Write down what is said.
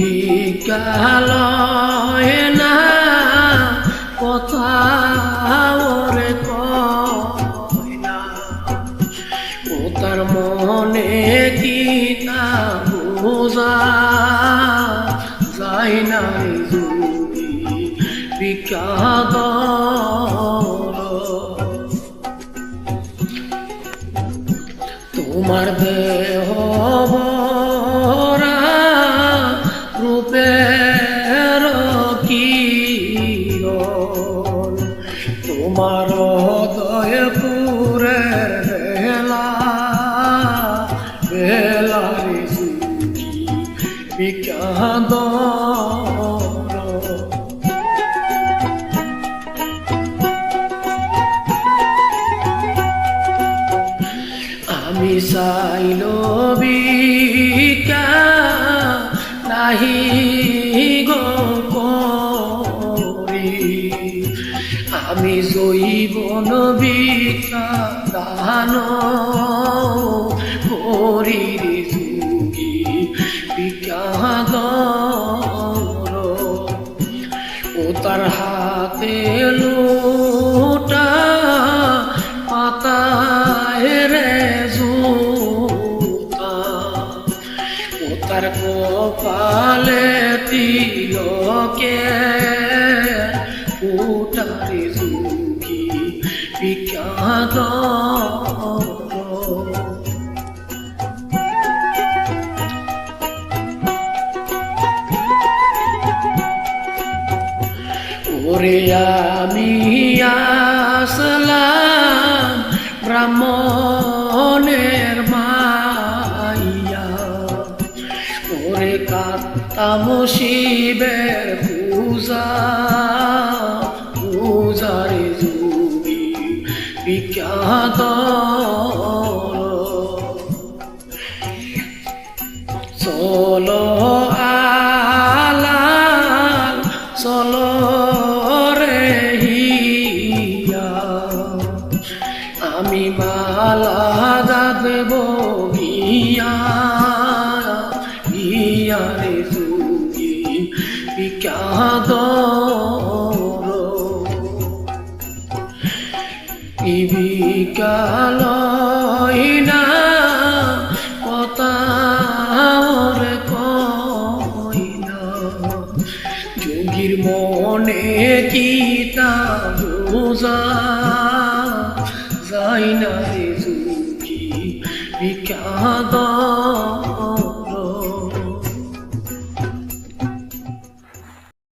বিকালয় না কথা ওরে কয়না। ও তার মনে কি না বোঝা যায় না যদি বিকাদ তোমার দেয় রূপের কিরণ? তোমার দয় পুরের বেলা বেলারে বিখ্যাত আমি চাইল বিকা নাহি গরি আমি জৈবন বিকা দান করি যোগী বিখ্যাত ও তার হাতে তার কপালে তিলকে ফুটারে সুখী বিখ্যাত। ওরে আমি আসলাম ব্রাহ্মণের কাতাম শিবের পূজা পূজারে জুবি বিখ্যাত। চলো আলাল চলো হিয়া। আমি মালা গাঁথব গিয়া বিখ্যাত বিকালয় না কথার কইনা যোগীর মনে কিতা বোঝা যায় না রে যোগী বিখ্যাত।